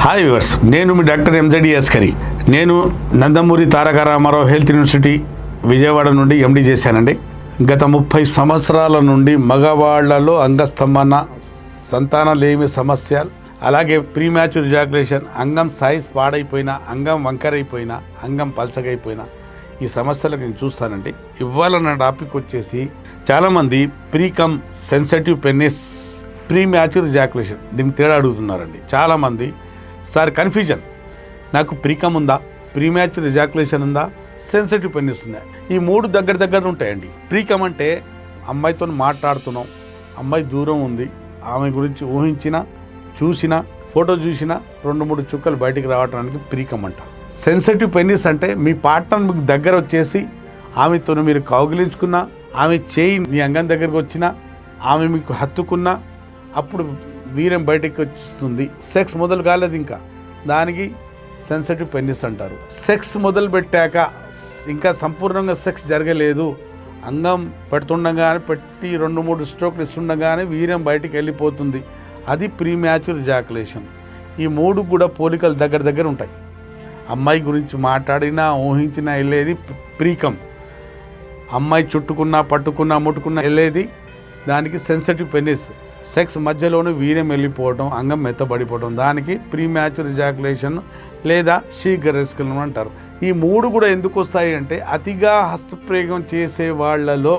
Hi viewers నేను మీ doctor ఎంజడి అస్కరి నేను నందమూరి తారక రామారావు హెల్త్ యూనివర్సిటీ విజయవాడ నుండి ఎండి చేశానండి. గత ముప్పై సంవత్సరాల నుండి మగవాళ్ళలో అంగస్తంభన సంతానలేమి సమస్య అలాగే ప్రీమ్యాచ్యూర్ రిజాకులేషన్ అంగం సైజ్ పాడైపోయినా అంగం వంకరైపోయినా అంగం పల్చగైపోయినా ఈ సమస్యలకు నేను చూస్తానండి. ఇవాళ నా టాపిక్ వచ్చేసి చాలామంది precum sensitive penis premature ejaculation దీనికి తేడా అడుగుతున్నారండి. చాలామంది సార్ కన్ఫ్యూజన్. నాకు ప్రీకమ్ ఉందా? ప్రీ మ్యాచ్యూర్ జాకులేషన్ ఉందా? సెన్సిటివ్ పెన్నిస్ ఉందా? ఈ మూడు దగ్గర దగ్గర ఉంటాయండి. ప్రీకమ్ అంటే అమ్మాయితో మాట్లాడుతున్నాం అమ్మాయి దూరం ఉంది ఆమె గురించి ఊహించిన చూసిన ఫోటో చూసిన రెండు మూడు చుక్కలు బయటికి రావడానికి ప్రీకమ్ అంట సెన్సిటివ్ పెన్నిస్ అంటే మీ పార్ట్నర్ మీకు దగ్గర వచ్చేసి ఆమెతో మీరు కౌగిలించుకున్నా ఆమె చేయి మీ అంగం దగ్గరకు వచ్చినా ఆమె మీకు హత్తుకున్నా అప్పుడు వీర్యం బయటికి వస్తుంది. సెక్స్ మొదలు కాలేదు ఇంకా. దానికి సెన్సిటివ్ పెన్నిస్ అంటారు. సెక్స్ మొదలు పెట్టాక ఇంకా సంపూర్ణంగా సెక్స్ జరగలేదు. అంగం పెడుతుండగానే పెట్టి రెండు మూడు స్ట్రోక్లు ఇస్తుండగానే వీర్యం బయటికి వెళ్ళిపోతుంది. అది ప్రీ మ్యాచ్యూర్ జాకులేషన్ ఈ మూడు కూడా పోలికలు దగ్గర దగ్గర ఉంటాయి. అమ్మాయి గురించి మాట్లాడినా ఊహించినా వెళ్ళేది ప్రీకం. అమ్మాయి చుట్టుకున్నా పట్టుకున్నా ముట్టుకున్నా వెళ్ళేది దానికి సెన్సిటివ్ పెనిస్ సెక్స్ మధ్యలోనే వీర్యం వెళ్ళిపోవడం అంగం మెత్తబడిపోవడం దానికి ప్రీ మ్యాచ్ రిజాకులేషన్ లేదా శీఘ్రస్కలం అంటారు. ఈ మూడు కూడా ఎందుకు వస్తాయి అంటే అతిగా హస్తప్రయోగం చేసే వాళ్ళలో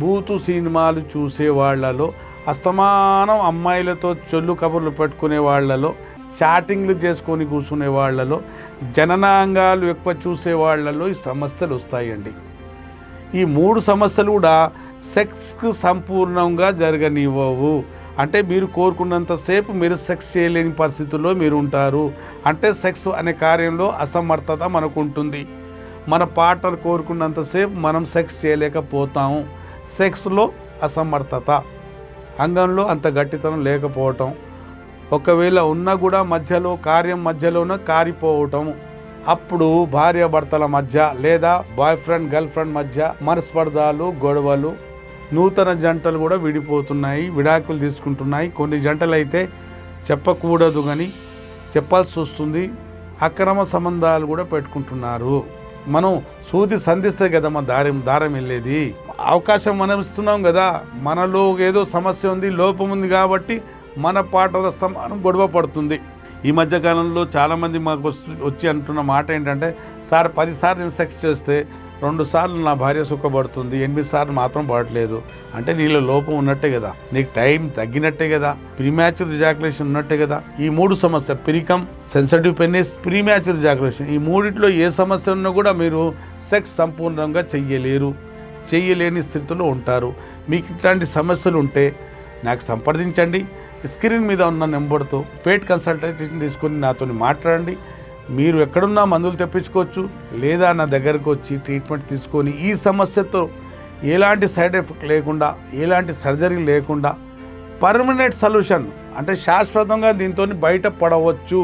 బూతు సినిమాలు చూసే వాళ్ళలో అస్తమానం అమ్మాయిలతో చొల్లు కబుర్లు పెట్టుకునే వాళ్ళలో చాటింగ్లు చేసుకొని కూర్చునే వాళ్ళలో జననాంగాలు ఎక్కువ చూసే వాళ్ళలో ఈ సమస్యలు వస్తాయండి. ఈ మూడు సమస్యలు కూడా సెక్స్కు సంపూర్ణంగా జరగనివ్వవు. అంటే మీరు కోరుకున్నంతసేపు మీరు సెక్స్ చేయలేని పరిస్థితుల్లో మీరు ఉంటారు. అంటే సెక్స్ అనే కార్యంలో అసమర్థత మనకు ఉంటుంది మన పార్ట్నర్ కోరుకున్నంతసేపు మనం సెక్స్ చేయలేకపోతాము సెక్స్లో అసమర్థత అంగంలో అంత గట్టితనం లేకపోవటం ఒకవేళ ఉన్నా కూడా మధ్యలో కార్యం మధ్యలోనే కారిపోవటం. అప్పుడు భార్యాభర్తల మధ్య లేదా బాయ్ ఫ్రెండ్ గర్ల్ ఫ్రెండ్ మధ్య మనస్పర్ధాలు గొడవలు నూతన జంటలు కూడా విడిపోతున్నాయి విడాకులు తీసుకుంటున్నాయి. కొన్ని జంటలు అయితే చెప్పకూడదు కానీ చెప్పాల్సి వస్తుంది. అక్రమ సంబంధాలు కూడా పెట్టుకుంటున్నారు. మనం సూది సంధిస్తే కదా మన దారం దారం వెళ్ళేది. అవకాశం మనం ఇస్తున్నాం కదా. మనలో ఏదో సమస్య ఉంది లోపం ఉంది కాబట్టి మన పాటల స్తమానం గొడవ పడుతుంది. ఈ మధ్యకాలంలో చాలామంది మాకు వస్తు- వచ్చి అంటున్న మాట ఏంటంటే సార్ పదిసార్లు నేను సెక్స్ చేస్తే రెండు సార్లు నా భార్య సుఖపడుతుంది ఎనిమిది సార్లు మాత్రం పడట్లేదు. అంటే నీళ్ళ లోపం ఉన్నట్టే కదా. నీకు టైం తగ్గినట్టే కదా. ప్రీమ్యాచ్యూర్ రిజాకులేషన్ ఉన్నట్టే కదా. ఈ మూడు సమస్య పిరికం సెన్సిటివ్ పెన్నిస్ ప్రీమ్యాచ్యూర్ రిజాకులేషన్ ఈ మూడిట్లో ఏ సమస్య ఉన్నా కూడా మీరు సెక్స్ సంపూర్ణంగా చెయ్యలేరు. చేయలేని స్థితిలో ఉంటారు. మీకు ఇట్లాంటి సమస్యలు ఉంటే నాకు సంప్రదించండి. స్క్రీన్ మీద ఉన్న నెంబర్తో పేట్ కన్సల్టేషన్ తీసుకొని నాతో మాట్లాడండి. మీరు ఎక్కడున్నా మందులు తెప్పించుకోవచ్చు. లేదా నా దగ్గరకు వచ్చి ట్రీట్మెంట్ తీసుకొని ఈ సమస్యతో ఎలాంటి సైడ్ ఎఫెక్ట్ లేకుండా ఎలాంటి సర్జరీ లేకుండా పర్మనెంట్ సొల్యూషన్ అంటే శాశ్వతంగా దీంతో బయటపడవచ్చు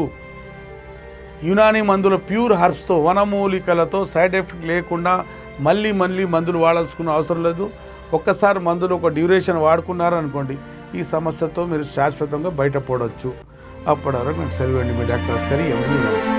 యునాని మందుల ప్యూర్ హర్బ్స్తో వనమూలికలతో సైడ్ ఎఫెక్ట్ లేకుండా మళ్ళీ మళ్ళీ మందులు వాడాల్సుకున్న అవసరం లేదు. ఒక్కసారి మందులు ఒక డ్యూరేషన్ వాడుకున్నారు అనుకోండి ఈ సమస్యతో మీరు శాశ్వతంగా బయటపడవచ్చు అప్పటి వరకు మీకు సరివండి మీ డాక్టర్స్ కానీ ఎవరి